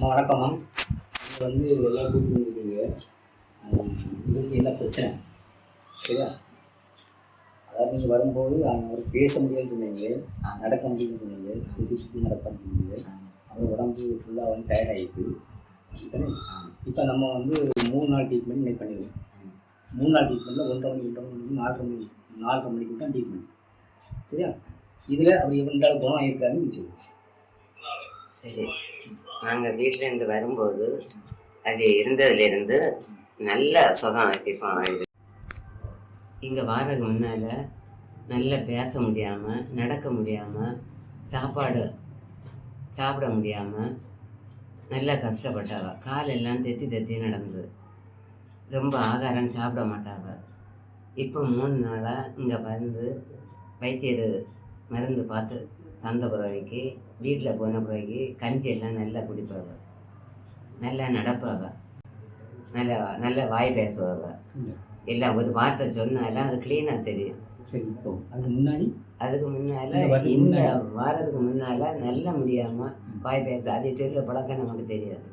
வணக்கம்மா. நீங்கள் வந்து எல்லா கூப்பிட்டுருக்கீங்க இதுக்கு என்ன பிரச்சனை? சரியா? அதாவது நீங்கள் வரும்போது அவங்க பேச முடியலன்னு சொன்னீங்க. நடக்க முடியும்னு சொன்னீங்க. சுற்றி சுற்றி நடப்பான்னு சொன்னீங்க அப்புறம் உடம்பு ஃபுல்லாக வந்து டயர்ட் ஆகிட்டு இப்போ நம்ம வந்து மூணு நாள் ட்ரீட்மெண்ட் இன்னைக்கு பண்ணிடுவோம். மூணு நாள் ட்ரீட்மெண்ட்டில் ஒன்றரை மணி ஒன்றரை மணிக்கு நாலரை மணி நாலரை மணிக்கு தான் ட்ரீட்மெண்ட் சரியா? இதில் அவர் எவ்வளோ குணம் ஆகிருக்காருன்னு வச்சுக்கோங்க சரி. நாங்கள் வீட்டிலேருந்து வரும்போது அது இருந்ததுலேருந்து நல்ல சுகம் இப்போ ஆயிடுது இங்கே வாரதுக்கு முன்னால் நல்லா பேச முடியாமல் நடக்க முடியாமல் சாப்பாடு சாப்பிட முடியாமல் நல்லா கஷ்டப்பட்டாவ. காலெல்லாம் தெத்தி தெத்தி நடந்தது. ரொம்ப ஆகாரம் சாப்பிட மாட்டாவ. இப்போ மூணு நாளாக இங்கே வந்து வைத்தியர் மருந்து பார்த்து தந்த பிறவைக்கு வீட்டில் போன பிறகு கஞ்சி எல்லாம் நல்லா குடிப்பாவ. நல்லா நடப்பாவ. நல்ல நல்ல வாய் பேசுவாவ. எல்லாம் ஒரு வார்த்தை சொன்னாலும் அது க்ளீனாக தெரியும். சரி இப்போ அதுக்கு முன்னாடி? அதுக்கு முன்னால இந்த? வாரத்துக்கு முன்னால நல்ல முடியாம வாய் பேச அதை சொல்ல பழக்கம் நமக்கு தெரியாது.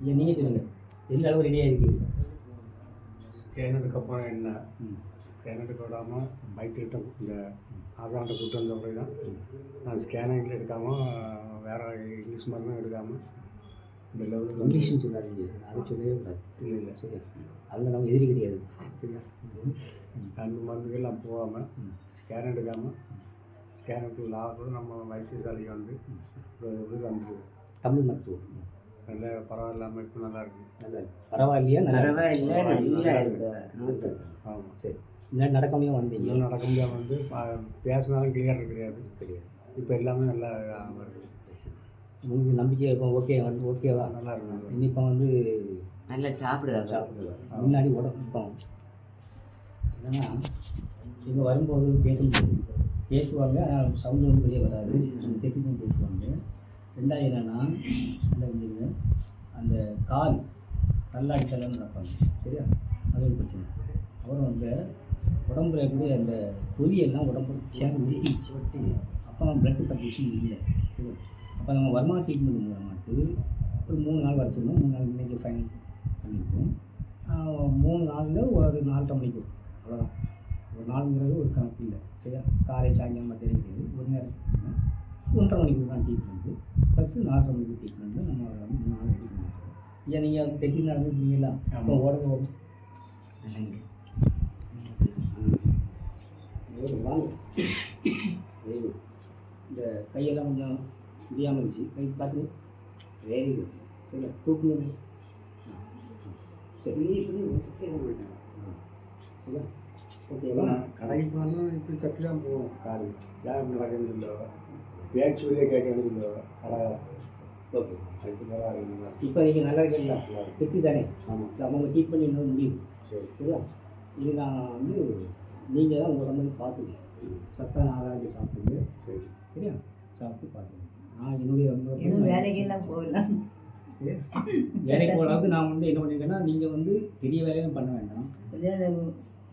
இல்லை நீங்கள் சொல்லுங்கள் எந்த அளவு ரெடியாக இருக்கீங்க? ஸ்கேன் எடுக்கப்புறம் என்ன? ம். ஸ்கேன் எடுக்க விடாமல் பைக்கிட்ட இந்த ஆசான்கிட்ட கூட்டு வந்த பிறகு தான் நான் ஸ்கேனிங்கில் எடுக்காமல் வேறு இங்கிலீஷ் மருந்தும் எடுக்காமல் இந்த லெவலுக்கு இங்கிலீஷ்னு சொல்லாதீங்க. அது சொல்லவே கூடாது. இல்லை இல்லை. சரியா அதில் நம்ம எதிரி கிடையாது. சரியா? அந்த மருந்துக்கெல்லாம் போகாமல். ஸ்கேன் எடுக்காமல் ஸ்கேன் எடுத்து லாபம் நம்ம வைத்தியசாலைக்கு வந்து இது வந்து தமிழ் மருத்துவம். நல்ல பரவாயில்லாமல் இப்போ நல்லா இருக்கு. நல்லா. பரவாயில்லையா? நல்லா இருக்கு. பரவாயில்ல நல்லா இருக்கு. ஆமாம் சரி. முன்னாடி நடக்க முடியாம வந்தீங்க. இன்னும் நடக்க முடியாமல் வந்து பா- பேசினாலும் கிளியர் கிடையாது. கிடையாது. இப்போ எல்லாமே நல்லா வருது. உங்களுக்கு நம்பிக்கை இப்போ ஓகே வந்து ஓகேவா நல்லா இருக்கு இனிப்போ வந்து நல்லா சாப்பிடுவாங்க சாப்பிடுவாங்க முன்னாடி உடம்பு இப்போ. என்னன்னா இங்கே வரும்போது பேச முடியாது பேசுவாங்க ஆனால் சவுண்டு வந்து வெளியே வராது. தெற்கு தான் பேசுவாங்க. ரெண்டாவது என்னன்னா இந்த அந்த கால் தள்ளாடி தள்ளாடி நடப்பாங்க. சரியா? அது ஒரு பிரச்சனை. அப்புறம் அந்த உடம்புல கூட அந்த பொரியெல்லாம் உடம்பு சேர்ந்து ஒட்டி அப்போ பிளட் சர்க்குலேஷன் இல்லை. சரி. அப்போ நம்ம வருமா ட்ரீட்மெண்ட் மூலமாட்டு ஒரு மூணு நாள் வர மூணு நாள் இன்னைக்கு ஃபைனல் பண்ணியிருக்கோம் மூணு நாளில் ஒரு நாலரை மணிக்கு அவ்வளோதான் ஒரு நாளுங்கிறது ஒரு கணக்கு இல்லை. சரியா? காலை சாயங்காலம் மத்தியம் கிடையாது ஒரு நேரம். ஒன்றரை மணிக்கு தான் ட்ரீட்மெண்ட்டு ப்ளஸ் நாலரை மணிக்கு ட்ரீட்மெண்ட்டு நம்ம வந்து மூணு நாள் ரெடி ஏன் நீங்கள் தெட்டி நடந்துருக்கீங்களா அப்போ ஓடவே ஓடும் வாங்க வெரி குட் இந்த கையெல்லாம் கொஞ்சம் முடியாமல் இருந்துச்சு கை பார்த்து வெரி குட் சரி தூக்குங்க சரி நீ இப்படி செய்ய மாட்டேன் சரியா ஓகேவா கடைக்கு போனால் இப்படி தட்டி தான் போவோம் காரு ஏன் நடக்கணும் இல்லை பேச்சு வழியாக கேட்கணும் இல்லை கடை ஓகே அதுக்கு பரவாயில்ல இப்போ நீங்கள் நல்லா இருக்கீங்களா திருப்தி தானே ஆமாம் சரி, அவங்க ட்ரீட் பண்ணி இன்னும் முடியும் சரி சரியா இது நான் வந்து நீங்கள் தான் உங்கள் உடம்பு பார்த்துக்கணும். சத்தான ஆதாரத்தை சாப்பிடுங்க. சரி சரியா? சாப்பிட்டு பார்த்துக்கணும். நான் என்னுடைய வேலைக்கெல்லாம் போகலாம். சரி. வேலைக்கு போகிற அளவுக்கு நான் வந்து என்ன பண்ணியிருக்கேன்னா நீங்கள் வந்து பெரிய வேலையும் பண்ண வேண்டாம்.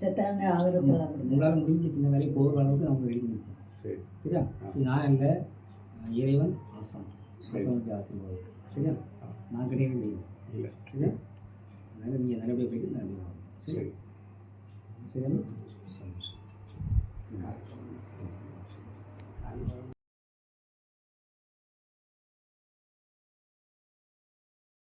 சத்தான கொடுங்க உங்களால் முடிஞ்ச சின்ன வேலைக்கு போகிற அளவுக்கு நான் ரெடி பண்ணியிருக்கேன் சரி. சரியா? நான் இல்லை இறைவன் ஆசான். சரி. ஆசானுக்கு ஆசீர்வாதம். சரியா? நான் கிடையவே கிடையாது இல்லை. சரியா? அதனால் நீங்கள் நல்லபடியாக போயிட்டு நல்லபடியாக வாங்க. சரி சரி. சரியா?